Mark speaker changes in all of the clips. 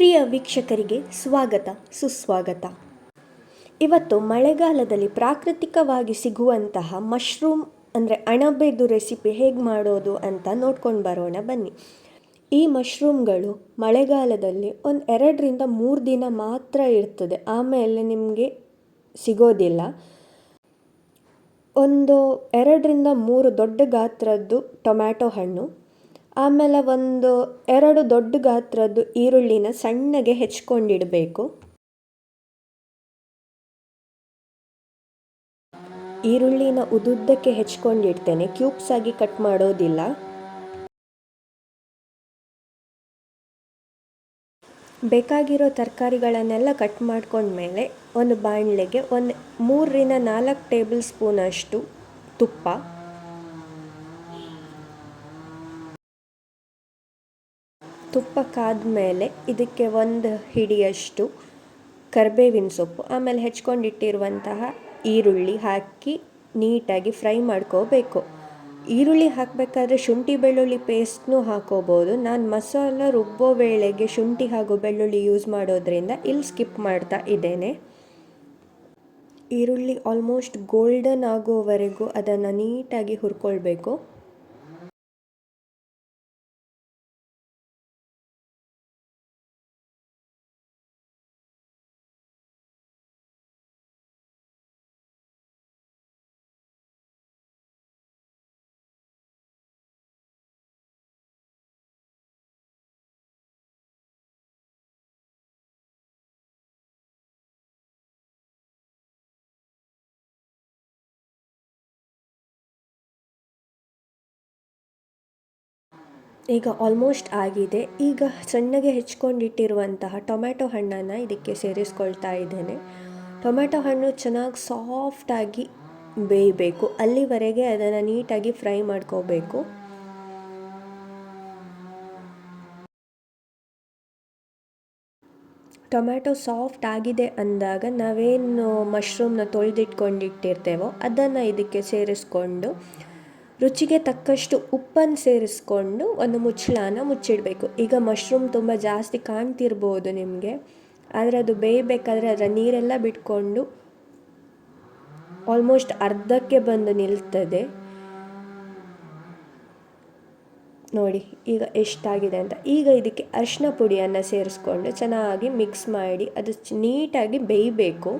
Speaker 1: ವೀಕ್ಷಕರಿಗೆ ಸ್ವಾಗತ, ಸುಸ್ವಾಗತ. ಇವತ್ತು ಮಳೆಗಾಲದಲ್ಲಿ ಪ್ರಾಕೃತಿಕವಾಗಿ ಸಿಗುವಂತಹ ಮಶ್ರೂಮ್, ಅಂದರೆ ಅಣಬೆದು ರೆಸಿಪಿ ಹೇಗೆ ಮಾಡೋದು ಅಂತ ನೋಡ್ಕೊಂಡು ಬರೋಣ ಬನ್ನಿ. ಈ ಮಶ್ರೂಮ್ಗಳು ಮಳೆಗಾಲದಲ್ಲಿ ಒಂದು ಎರಡರಿಂದ ಮೂರು ದಿನ ಮಾತ್ರ ಇರ್ತದೆ. ಆಮೇಲೆ ನಿಮಗೆ ಸಿಗೋದಿಲ್ಲ. ಒಂದು ಎರಡರಿಂದ ಮೂರು ದೊಡ್ಡ ಗಾತ್ರದ್ದು ಟೊಮ್ಯಾಟೊ ಹಣ್ಣು ಆಮೇಲೆ ಒಂದು ಎರಡು ದೊಡ್ಡ ಗಾತ್ರದ್ದು ಈರುಳ್ಳಿನ ಸಣ್ಣಗೆ ಹೆಚ್ಕೊಂಡಿಡಬೇಕು. ಈರುಳ್ಳಿನ ಉದುದ್ದಕ್ಕೆ ಹೆಚ್ಕೊಂಡಿಡ್ತೇನೆ. ಕ್ಯೂಬ್ಸ್ ಆಗಿ ಕಟ್ ಮಾಡೋದಿಲ್ಲ. ಬೇಕಾಗಿರೋ ತರಕಾರಿಗಳನ್ನೆಲ್ಲ ಕಟ್ ಮಾಡ್ಕೊಂಡ್ಮೇಲೆ ಒಂದು ಬಾಣಲೆಗೆ ಒಂದು ಮೂರರಿಂದ ನಾಲ್ಕು ಟೇಬಲ್ ಸ್ಪೂನಷ್ಟು ತುಪ್ಪ. ತುಪ್ಪ ಕಾದ್ಮೇಲೆ ಇದಕ್ಕೆ ಒಂದು ಹಿಡಿಯಷ್ಟು ಕರ್ಬೇವಿನ ಸೊಪ್ಪು, ಆಮೇಲೆ ಹೆಚ್ಕೊಂಡಿಟ್ಟಿರುವಂತಹ ಈರುಳ್ಳಿ ಹಾಕಿ ನೀಟಾಗಿ ಫ್ರೈ ಮಾಡ್ಕೋಬೇಕು. ಈರುಳ್ಳಿ ಹಾಕಬೇಕಾದ್ರೆ ಶುಂಠಿ, ಬೆಳ್ಳುಳ್ಳಿ ಪೇಸ್ಟ್ನೂ ಹಾಕೋಬೋದು. ನಾನು ಮಸಾಲ ರುಬ್ಬೋ ವೇಳೆಗೆ ಶುಂಠಿ ಹಾಗೂ ಬೆಳ್ಳುಳ್ಳಿ ಯೂಸ್ ಮಾಡೋದ್ರಿಂದ ಇಲ್ಲಿ ಸ್ಕಿಪ್ ಮಾಡ್ತಾ ಇದ್ದೇನೆ. ಈರುಳ್ಳಿ ಆಲ್ಮೋಸ್ಟ್ ಗೋಲ್ಡನ್ ಆಗೋವರೆಗೂ ಅದನ್ನು ನೀಟಾಗಿ ಹುರ್ಕೊಳ್ಬೇಕು. ಈಗ ಆಲ್ಮೋಸ್ಟ್ ಆಗಿದೆ. ಈಗ ಸಣ್ಣಗೆ ಹೆಚ್ಕೊಂಡಿಟ್ಟಿರುವಂತಹ ಟೊಮ್ಯಾಟೊ ಹಣ್ಣನ್ನು ಇದಕ್ಕೆ ಸೇರಿಸ್ಕೊಳ್ತಾ ಇದ್ದೇನೆ. ಟೊಮ್ಯಾಟೊ ಹಣ್ಣು ಚೆನ್ನಾಗಿ ಸಾಫ್ಟಾಗಿ ಬೇಯಬೇಕು. ಅಲ್ಲಿವರೆಗೆ ಅದನ್ನು ನೀಟಾಗಿ ಫ್ರೈ ಮಾಡ್ಕೋಬೇಕು. ಟೊಮ್ಯಾಟೊ ಸಾಫ್ಟ್ ಆಗಿದೆ ಅಂದಾಗ ನಾವೇನು ಮಶ್ರೂಮ್ನ ತೊಳೆದಿಟ್ಕೊಂಡಿಟ್ಟಿರ್ತೇವೋ ಅದನ್ನು ಇದಕ್ಕೆ ಸೇರಿಸ್ಕೊಂಡು ರುಚಿಗೆ ತಕ್ಕಷ್ಟು ಉಪ್ಪನ್ನು ಸೇರಿಸ್ಕೊಂಡು ಒಂದು ಮುಚ್ಚಳನ ಮುಚ್ಚಿಡಬೇಕು. ಈಗ ಮಶ್ರೂಮ್ ತುಂಬ ಜಾಸ್ತಿ ಕಾಣ್ತಿರ್ಬೋದು ನಿಮಗೆ. ಆದರೆ ಅದು ಬೇಯಬೇಕಾದ್ರೆ ಅದರ ನೀರೆಲ್ಲ ಬಿಟ್ಕೊಂಡು ಆಲ್ಮೋಸ್ಟ್ ಅರ್ಧಕ್ಕೆ ಬಂದು ನಿಲ್ತದೆ. ನೋಡಿ, ಈಗ ಎಷ್ಟಾಗಿದೆ ಅಂತ. ಈಗ ಇದಕ್ಕೆ ಅರಿಶಿನ ಪುಡಿಯನ್ನು ಸೇರಿಸ್ಕೊಂಡು ಚೆನ್ನಾಗಿ ಮಿಕ್ಸ್ ಮಾಡಿ, ಅದು ನೀಟಾಗಿ ಬೇಯಬೇಕು.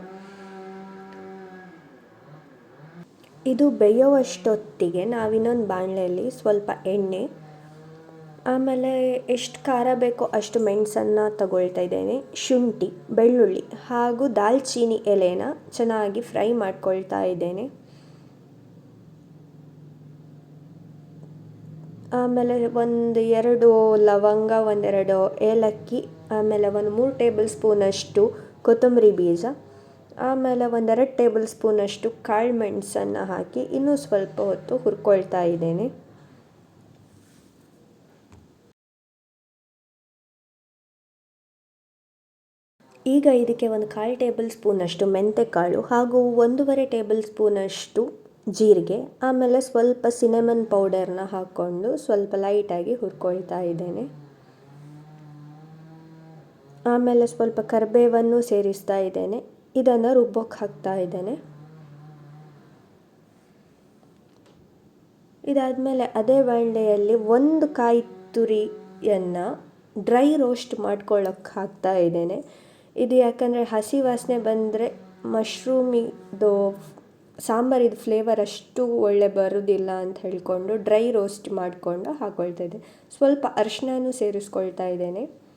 Speaker 1: ಇದು ಬೇಯೋವಷ್ಟೊತ್ತಿಗೆ, ನಾವಿನ್ನೊಂದು ಬಾಣಲೆಯಲ್ಲಿ ಸ್ವಲ್ಪ ಎಣ್ಣೆ, ಆಮೇಲೆ ಎಷ್ಟು ಖಾರ ಬೇಕೋ ಅಷ್ಟು ಮೆಣಸನ್ನು ತಗೊಳ್ತಾ ಇದ್ದೇನೆ. ಶುಂಠಿ, ಬೆಳ್ಳುಳ್ಳಿ ಹಾಗೂ ದಾಲ್ಚೀನಿ ಎಲೆನ ಚೆನ್ನಾಗಿ ಫ್ರೈ ಮಾಡ್ಕೊಳ್ತಾ ಇದ್ದೇನೆ. ಆಮೇಲೆ ಒಂದು ಎರಡು ಲವಂಗ, ಒಂದೆರಡು ಏಲಕ್ಕಿ, ಆಮೇಲೆ ಒಂದು ಮೂರು ಟೇಬಲ್ ಸ್ಪೂನಷ್ಟು ಕೊತ್ತಂಬರಿ ಬೀಜ. ಆಮೇಲೆ ಒಂದೆರಡು ಟೇಬಲ್ ಸ್ಪೂನಷ್ಟು ಕಾಳು ಮೆಣಸನ್ನು ಹಾಕಿ ಇನ್ನೂ ಸ್ವಲ್ಪ ಹೊತ್ತು ಹುರ್ಕೊಳ್ತಾ ಇದ್ದೇನೆ. ಈಗ ಇದಕ್ಕೆ ಒಂದು ಕಾಲು ಟೇಬಲ್ ಸ್ಪೂನಷ್ಟು ಮೆಂತೆಕಾಳು ಹಾಗೂ ಒಂದೂವರೆ ಟೇಬಲ್ ಸ್ಪೂನಷ್ಟು ಜೀರಿಗೆ, ಆಮೇಲೆ ಸ್ವಲ್ಪ ಸಿನೆಮನ್ ಪೌಡರ್ನ ಹಾಕ್ಕೊಂಡು ಸ್ವಲ್ಪ ಲೈಟಾಗಿ ಹುರ್ಕೊಳ್ತಾ ಇದ್ದೇನೆ. ಆಮೇಲೆ ಸ್ವಲ್ಪ ಕರಿಬೇವನ್ನು ಸೇರಿಸ್ತಾ ಇದ್ದೇನೆ. ಇದನ್ನು ರುಬ್ಬೋಕ್ಕೆ ಹಾಕ್ತಾ ಇದ್ದೇನೆ. ಇದಾದಮೇಲೆ ಅದೇ ಬಾಣಲೆಯಲ್ಲಿ ಒಂದು ಕಾಯಿ ತುರಿಯನ್ನು ಡ್ರೈ ರೋಸ್ಟ್ ಮಾಡ್ಕೊಳ್ಳೋಕ್ಕೆ ಹಾಕ್ತಾ ಇದ್ದೇನೆ. ಇದು ಯಾಕಂದರೆ ಹಸಿ ವಾಸನೆ ಬಂದರೆ ಮಶ್ರೂಮಿದು ಸಾಂಬಾರಿದು ಫ್ಲೇವರ್ ಅಷ್ಟು ಒಳ್ಳೆ ಬರೋದಿಲ್ಲ ಅಂತ ಹೇಳಿಕೊಂಡು ಡ್ರೈ ರೋಸ್ಟ್ ಮಾಡಿಕೊಂಡು ಹಾಕ್ಕೊಳ್ತಾ ಇದ್ದೆ ಸ್ವಲ್ಪ ಅರ್ಶಿನೂ ಸೇರಿಸ್ಕೊಳ್ತಾ ಇದ್ದೇನೆ.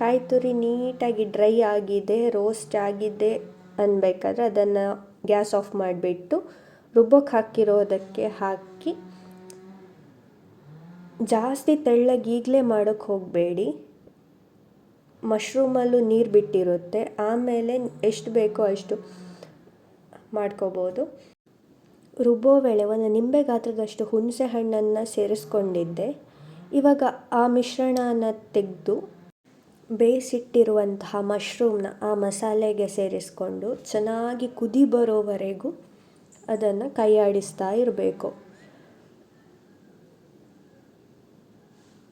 Speaker 1: ಕಾಯಿ ತುರಿ ನೀಟಾಗಿ ಡ್ರೈ ಆಗಿದೆ, ರೋಸ್ಟ್ ಆಗಿದೆ ಅನ್ಬೇಕಾದ್ರೆ ಅದನ್ನು ಗ್ಯಾಸ್ ಆಫ್ ಮಾಡಿಬಿಟ್ಟು ರುಬ್ಬೋಕ್ಕೆ ಹಾಕಿರೋದಕ್ಕೆ ಹಾಕಿ ಜಾಸ್ತಿ ತೆಳ್ಳಗೆ ಈಗಲೇ ಮಾಡೋಕ್ಕೆ ಹೋಗಬೇಡಿ. ಮಶ್ರೂಮಲ್ಲೂ ನೀರು ಬಿಟ್ಟಿರುತ್ತೆ. ಆಮೇಲೆ ಎಷ್ಟು ಬೇಕೋ ಅಷ್ಟು ಮಾಡ್ಕೋಬೋದು. ರುಬ್ಬೋ ವೇಳೆ ಒಂದು ನಿಂಬೆ ಗಾತ್ರದಷ್ಟು ಹುಣಸೆ ಹಣ್ಣನ್ನು ಸೇರಿಸ್ಕೊಂಡಿದ್ದೆ. ಇವಾಗ ಆ ಮಿಶ್ರಣನ ತೆಗೆದು ಬೇಯಿಸಿಟ್ಟಿರುವಂತಹ ಮಶ್ರೂಮ್ನ ಆ ಮಸಾಲೆಗೆ ಸೇರಿಸ್ಕೊಂಡು ಚೆನ್ನಾಗಿ ಕುದಿ ಬರೋವರೆಗೂ ಅದನ್ನು ಕೈಯಾಡಿಸ್ತಾ ಇರಬೇಕು.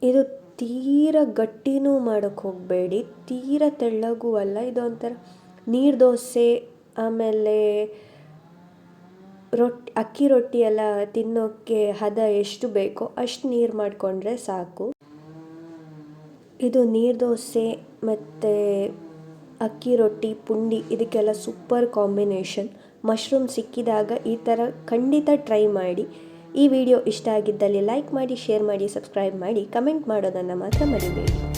Speaker 1: ಇದು ತೀರ ಗಟ್ಟಿನೂ ಮಾಡೋಕ್ಕೆ ಹೋಗಬೇಡಿ, ತೀರ ತೆಳ್ಳಗೂ ಅಲ್ಲ ಇದೊಂಥರ ನೀರು ದೋಸೆ, ಆಮೇಲೆ ರೊಟ್ಟಿ, ಅಕ್ಕಿ ರೊಟ್ಟಿ ಎಲ್ಲ ತಿನ್ನೋಕ್ಕೆ ಹದ ಎಷ್ಟು ಬೇಕೋ ಅಷ್ಟು ನೀರು ಮಾಡಿಕೊಂಡ್ರೆ ಸಾಕು. ಇದು ನೀರ್ದೋಸೆ ಮತ್ತು ಅಕ್ಕಿ ರೊಟ್ಟಿ, ಪುಂಡಿ, ಇದಕ್ಕೆಲ್ಲ ಸೂಪರ್ ಕಾಂಬಿನೇಷನ್ ಮಶ್ರೂಮ್ ಸಿಕ್ಕಿದಾಗ ಈ ಥರ ಖಂಡಿತ ಟ್ರೈ ಮಾಡಿ. ಈ ವಿಡಿಯೋ ಇಷ್ಟ ಆಗಿದ್ದಲ್ಲಿ ಲೈಕ್ ಮಾಡಿ ಶೇರ್ ಮಾಡಿ ಸಬ್ಸ್ಕ್ರೈಬ್ ಮಾಡಿ ಕಮೆಂಟ್ ಮಾಡೋದನ್ನು ಮಾತ್ರ ಮರಿಬೇಡಿ.